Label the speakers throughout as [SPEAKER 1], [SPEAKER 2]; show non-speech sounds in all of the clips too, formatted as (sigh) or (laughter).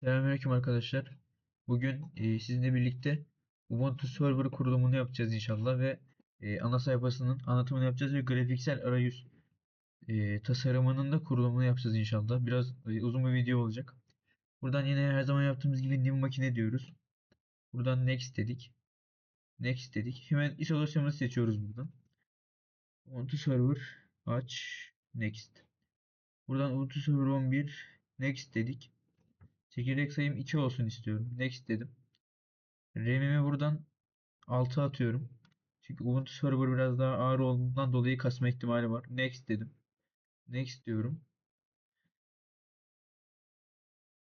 [SPEAKER 1] Selamünaleyküm arkadaşlar. Bugün e, sizinle birlikte Ubuntu Server kurulumunu yapacağız inşallah ve e, ana sayfasının anlatımını yapacağız ve grafiksel arayüz e, tasarımının da kurulumunu yapacağız inşallah. Biraz e, uzun bir video olacak. Buradan yine her zaman yaptığımız gibi new makine diyoruz. Buradan next dedik. Next dedik. Hemen iş dosyamızı seçiyoruz buradan. Ubuntu Server aç next. Buradan Ubuntu Server 11 next dedik. Çekirdek sayım 2 olsun istiyorum. Next dedim. RAM'imi buradan 6 atıyorum. Çünkü Ubuntu Server biraz daha ağır olduğundan dolayı kasma ihtimali var. Next dedim. Next diyorum.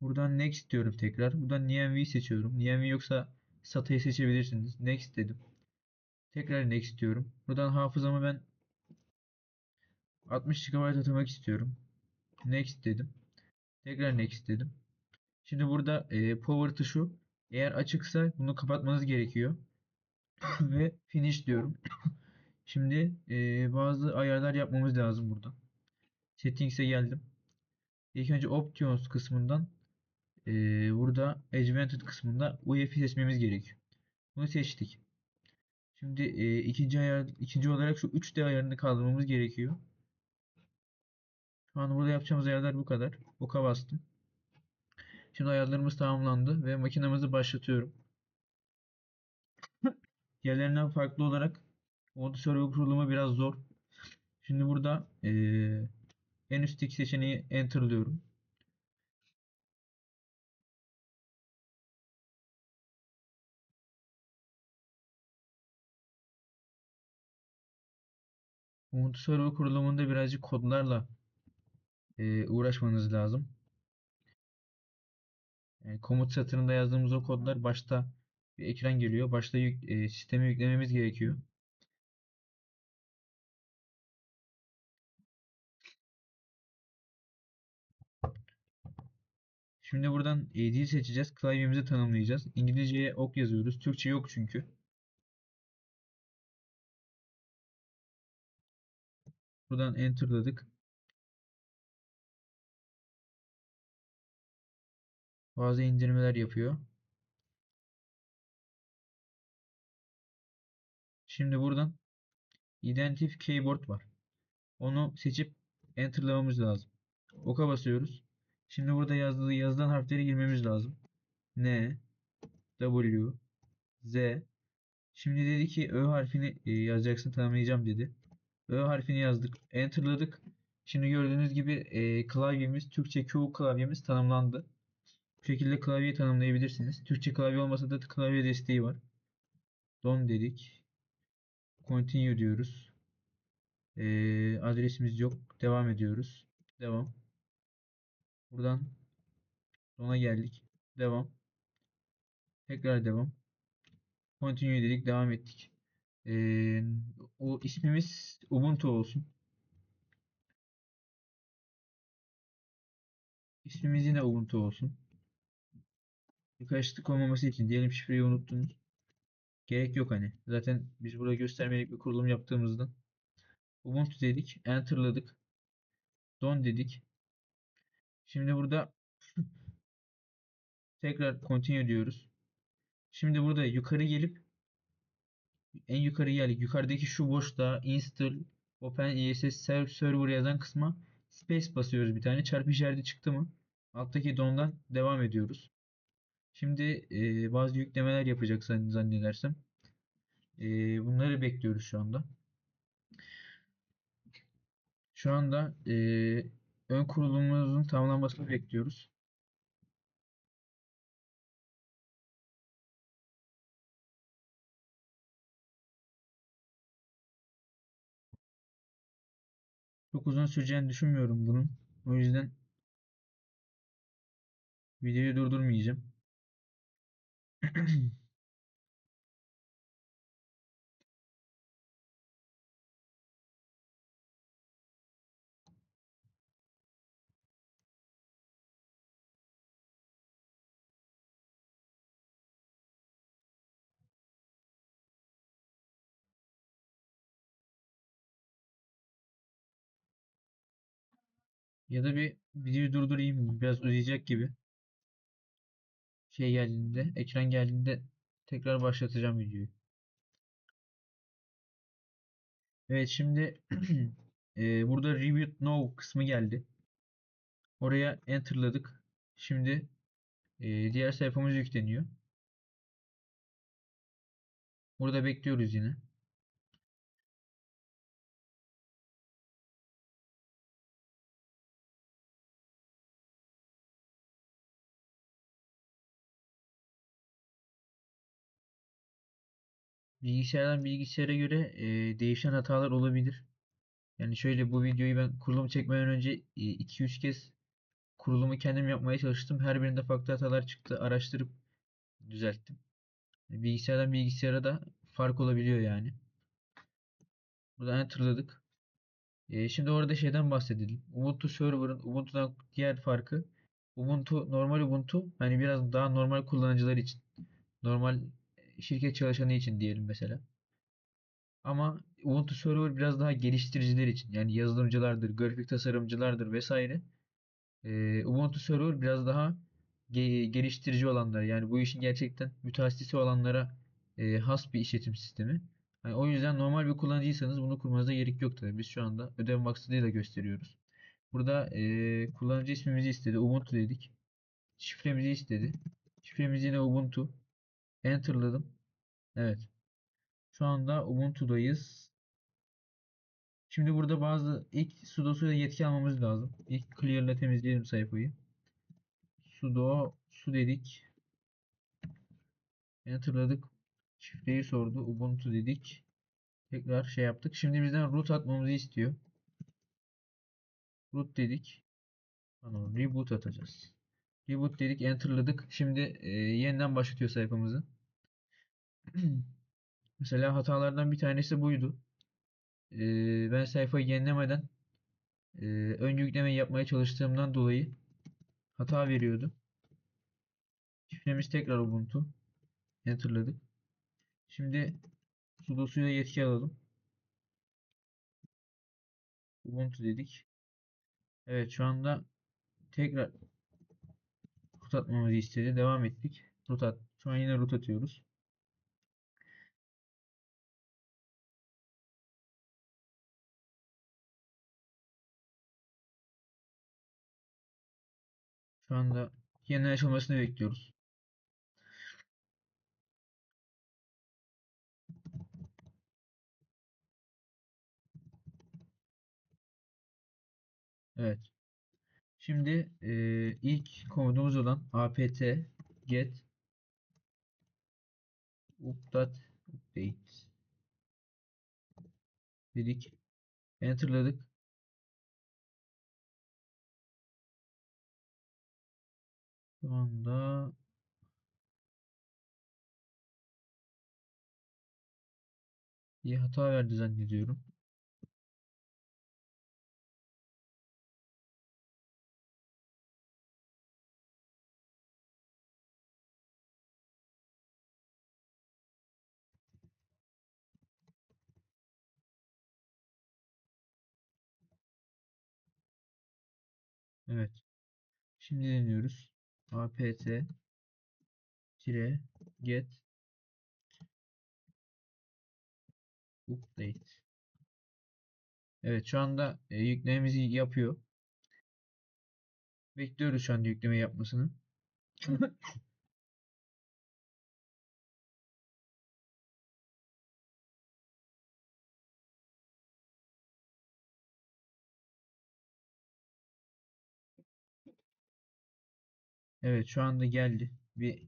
[SPEAKER 1] Buradan next diyorum tekrar. Buradan NVMe seçiyorum. NVMe yoksa SATA'yı seçebilirsiniz. Next dedim. Tekrar next diyorum. Buradan hafızamı ben 60 GB atamak istiyorum. Next dedim. Tekrar next dedim. Şimdi burada e, power tuşu eğer açıksa bunu kapatmanız gerekiyor. (coughs) Ve finish diyorum. (coughs) Şimdi e, bazı ayarlar yapmamız lazım burada. Settings'e geldim. İlk önce Options kısmından e, burada Advanced kısmında UEFI seçmemiz gerekiyor. Bunu seçtik. Şimdi e, ikinci ayar ikinci olarak şu 3D ayarını kaldırmamız gerekiyor. Şu an burada yapacağımız ayarlar bu kadar. Oka bastım. Şimdi ayarlarımız tamamlandı ve makinamızı başlatıyorum. (laughs) Diğerlerinden farklı olarak Server kurulumu biraz zor. Şimdi burada eee, en üstteki seçeneği enter'lıyorum. Ubuntu Server kurulumunda birazcık kodlarla eee, uğraşmanız lazım. Yani komut satırında yazdığımız o kodlar başta bir ekran geliyor. Başta yük, eee, sisteme yüklememiz gerekiyor. Şimdi buradan e, dil seçeceğiz. Klavyemizi tanımlayacağız. İngilizceye ok yazıyoruz. Türkçe yok çünkü. Buradan enter'ladık. Bazı indirmeler yapıyor. Şimdi buradan Identify Keyboard var. Onu seçip enter'lamamız lazım. Oka basıyoruz. Şimdi burada yazdığı yazılan harfleri girmemiz lazım. N, W, Z. Şimdi dedi ki Ö harfini e, yazacaksın tanımlayacağım dedi. Ö harfini yazdık. Enter'ladık. Şimdi gördüğünüz gibi e, klavyemiz Türkçe Q klavyemiz tanımlandı. Bu şekilde klavyeyi tanımlayabilirsiniz. Türkçe klavye olmasa da klavye desteği var. Don dedik. Continue diyoruz. E, adresimiz yok. Devam ediyoruz. Devam. Buradan sona geldik. Devam. Tekrar devam. Continue dedik. Devam ettik. Ee, o ismimiz Ubuntu olsun. İsmimiz yine Ubuntu olsun. Karışıklık olmaması için diyelim şifreyi unuttunuz. Gerek yok hani. Zaten biz burada göstermelik bir kurulum yaptığımızdan. Ubuntu dedik. Enter'ladık. Don dedik. Şimdi burada (laughs) tekrar continue diyoruz. Şimdi burada yukarı gelip en yukarı geldik. Yukarıdaki şu boşluğa install OpenESS server yazan kısma space basıyoruz bir tane. Çarpı işareti çıktı mı? Alttaki dondan devam ediyoruz. Şimdi e, bazı yüklemeler yapacak zannedersem. E, bunları bekliyoruz şu anda. Şu anda e, ön kurulumumuzun tamamlanmasını bekliyoruz. Çok uzun süreceğini düşünmüyorum bunun. O yüzden videoyu durdurmayacağım. (clears throat) Ya da bir videoyu durdurayım. Biraz uzayacak gibi. Şey geldiğinde, ekran geldiğinde tekrar başlatacağım videoyu. Evet şimdi (clears throat) e, burada Reboot Now kısmı geldi. Oraya enterladık. Şimdi e, diğer sayfamız yükleniyor. Burada bekliyoruz yine. Bilgisayardan bilgisayara göre e, değişen hatalar olabilir. Yani şöyle bu videoyu ben kurulum çekmeden önce 2-3 kez kurulumu kendim yapmaya çalıştım. Her birinde farklı hatalar çıktı. Araştırıp düzelttim. Bilgisayardan bilgisayara da fark olabiliyor yani. Burada enterladık. E, şimdi orada şeyden bahsedelim. Ubuntu Server'ın Ubuntu'dan diğer farkı Ubuntu normal Ubuntu hani biraz daha normal kullanıcılar için. Normal şirket çalışanı için diyelim mesela. Ama Ubuntu Server biraz daha geliştiriciler için. Yani yazılımcılardır, grafik tasarımcılardır vesaire. Ee, Ubuntu Server biraz daha ge- geliştirici olanlara yani bu işin gerçekten mütehassisi olanlara e, has bir işletim sistemi. Yani o yüzden normal bir kullanıcıysanız bunu kurmanıza gerek yok tabii. Biz şu anda ödev maksadıyla gösteriyoruz. Burada e, kullanıcı ismimizi istedi. Ubuntu dedik. Şifremizi istedi. Şifremiz yine Ubuntu. Enter'ladım. Evet. Şu anda Ubuntu'dayız. Şimdi burada bazı ilk sudo yetki almamız lazım. İlk clear'la temizleyelim sayfayı. sudo su dedik. Enter'ladık. Şifreyi sordu. Ubuntu dedik. Tekrar şey yaptık. Şimdi bizden root atmamızı istiyor. Root dedik. Pardon, reboot atacağız. Reboot dedik. Enter'ladık. Şimdi e, yeniden başlatıyor sayfamızı. (clears throat) Mesela hatalardan bir tanesi buydu. Ee, ben sayfayı yenilemeden e, ön yükleme yapmaya çalıştığımdan dolayı hata veriyordu. Şifremiz tekrar Ubuntu. Enter'ladık. Şimdi sudo suya yetki alalım. Ubuntu dedik. Evet şu anda tekrar root atmamızı istedi. Devam ettik. Root at. Şu an yine root atıyoruz. Şu anda yeniden açılmasını bekliyoruz. Evet. Şimdi e, ilk komutumuz olan apt get update update dedik. Enter'ladık. Şu anda bir hata verdi zannediyorum. Evet. Şimdi deniyoruz. apt tire get update. Evet şu anda e, yüklememizi yapıyor. Bekliyoruz şu anda yükleme yapmasını. Evet şu anda geldi. Bir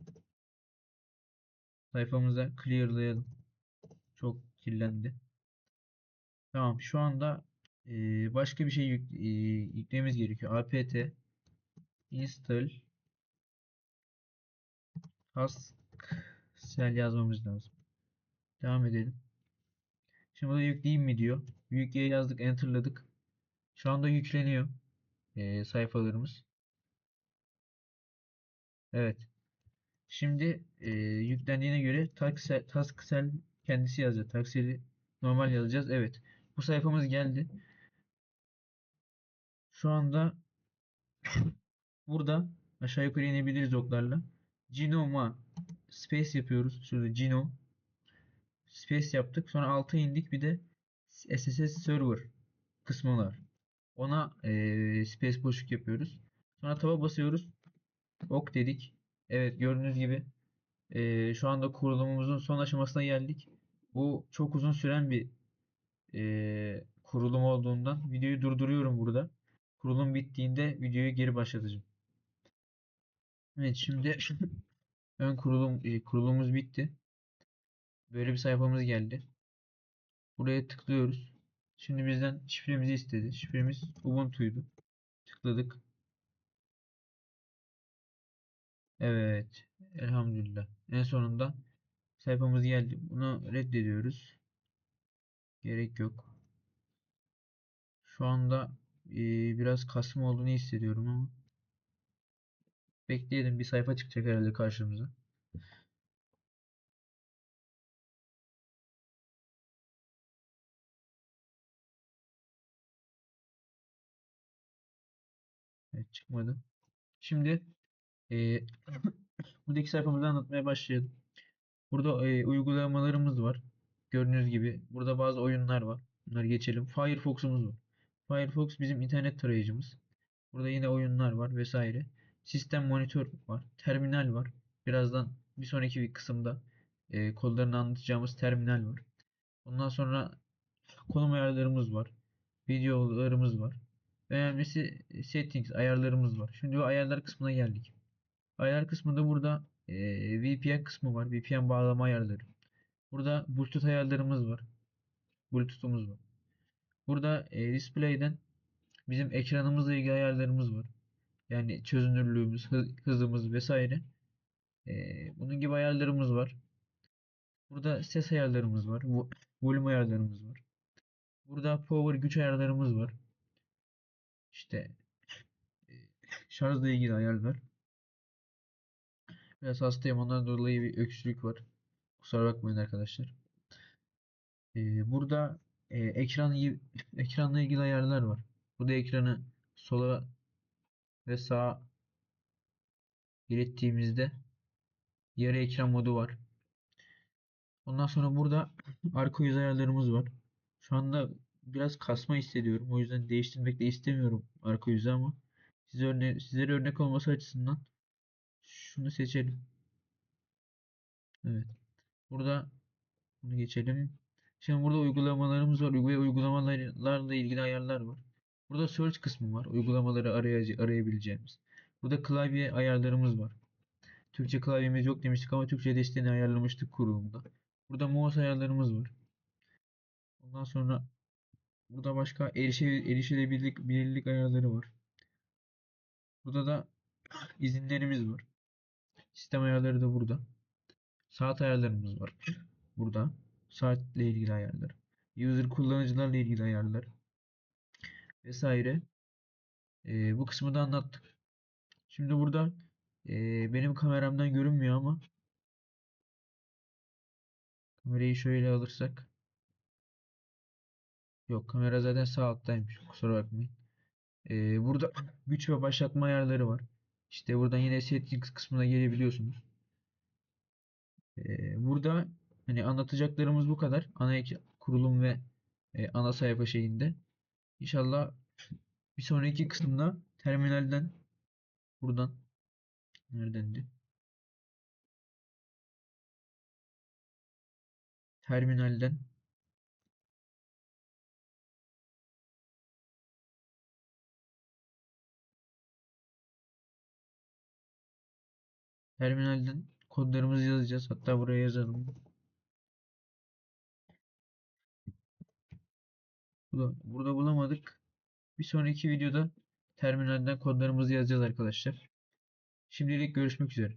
[SPEAKER 1] sayfamıza clearlayalım. Çok kirlendi. Tamam şu anda e, başka bir şey yük, e, yüklememiz gerekiyor. apt install Haskell yazmamız lazım. Devam edelim. Şimdi burada yükleyeyim mi diyor. Yükleye yazdık, enterladık. Şu anda yükleniyor e, sayfalarımız. Evet. Şimdi e, yüklendiğine göre Taskcell kendisi yazacak. Taskcell'i normal yazacağız. Evet. Bu sayfamız geldi. Şu anda (coughs) burada aşağı yukarı inebiliriz oklarla. Genoma space yapıyoruz. Şurada genome space yaptık. Sonra alta indik. Bir de SSH server kısmı var. Ona eee, space boşluk yapıyoruz. Sonra taba basıyoruz. Ok dedik. Evet gördüğünüz gibi eee, şu anda kurulumumuzun son aşamasına geldik. Bu çok uzun süren bir eee, kurulum olduğundan videoyu durduruyorum burada. Kurulum bittiğinde videoyu geri başlatacağım. Evet şimdi (laughs) ön kurulum e, kurulumumuz bitti. Böyle bir sayfamız geldi. Buraya tıklıyoruz. Şimdi bizden şifremizi istedi. Şifremiz Ubuntu'ydu. Tıkladık. Evet. Elhamdülillah. En sonunda sayfamız geldi. Bunu reddediyoruz. Gerek yok. Şu anda e, biraz kasma olduğunu hissediyorum ama bekleyelim. Bir sayfa çıkacak herhalde karşımıza. Evet çıkmadı. Şimdi e, (coughs) buradaki sayfamızı anlatmaya başlayalım. Burada e, uygulamalarımız var. Gördüğünüz gibi burada bazı oyunlar var. Bunları geçelim. Firefox'umuz var. Firefox bizim internet tarayıcımız. Burada yine oyunlar var vesaire. Sistem monitör var. Terminal var. Birazdan bir sonraki bir kısımda e, kodlarını anlatacağımız terminal var. Ondan sonra konum ayarlarımız var. Videolarımız var. Önemlisi settings ayarlarımız var. Şimdi bu ayarlar kısmına geldik. Ayar kısmında burada e, VPN kısmı var. VPN bağlama ayarları. Burada Bluetooth ayarlarımız var. Bluetooth'umuz var. Burada e, display'den bizim ekranımızla ilgili ayarlarımız var. Yani çözünürlüğümüz, hı- hızımız vesaire. E, bunun gibi ayarlarımız var. Burada ses ayarlarımız var. vo- Volüm ayarlarımız var. Burada power güç ayarlarımız var. İşte e, şarjla ilgili ayarlar. Biraz hastayım ondan dolayı bir öksürük var. Kusura bakmayın arkadaşlar. Ee, burada e, ekran ekranla ilgili ayarlar var. Burada ekranı sola ve sağa ilettiğimizde yarı ekran modu var. Ondan sonra burada arka yüz ayarlarımız var. Şu anda biraz kasma hissediyorum. O yüzden değiştirmek de istemiyorum arka yüzü ama size örne sizlere örnek olması açısından şunu seçelim. Evet. Burada bunu geçelim. Şimdi burada uygulamalarımız var uygulamalarla ilgili ayarlar var. Burada search kısmı var. Uygulamaları arayabileceğimiz. Burada klavye ayarlarımız var. Türkçe klavyemiz yok demiştik ama Türkçe desteğini ayarlamıştık kurulumda. Burada mouse ayarlarımız var. Ondan sonra burada başka erişe, erişilebilirlik bilirlik ayarları var. Burada da izinlerimiz var. Sistem ayarları da burada. Saat ayarlarımız var. Burada. Saatle ilgili ayarlar. User kullanıcılarla ilgili ayarlar. Vesaire. Ee, bu kısmı da anlattık. Şimdi burada ee, benim kameramdan görünmüyor ama kamerayı şöyle alırsak yok kamera zaten sağ alttaymış kusura bakmayın. Ee, burada güç ve başlatma ayarları var. İşte buradan yine settings kısmına gelebiliyorsunuz. Ee, burada hani anlatacaklarımız bu kadar. Ana ek- kurulum ve e, ana sayfa şeyinde. İnşallah bir sonraki kısımda terminalden buradan neredendi? Terminalden terminalden kodlarımızı yazacağız. Hatta buraya yazalım. Burada, bulamadık. Bir sonraki videoda terminalden kodlarımızı yazacağız arkadaşlar. Şimdilik görüşmek üzere.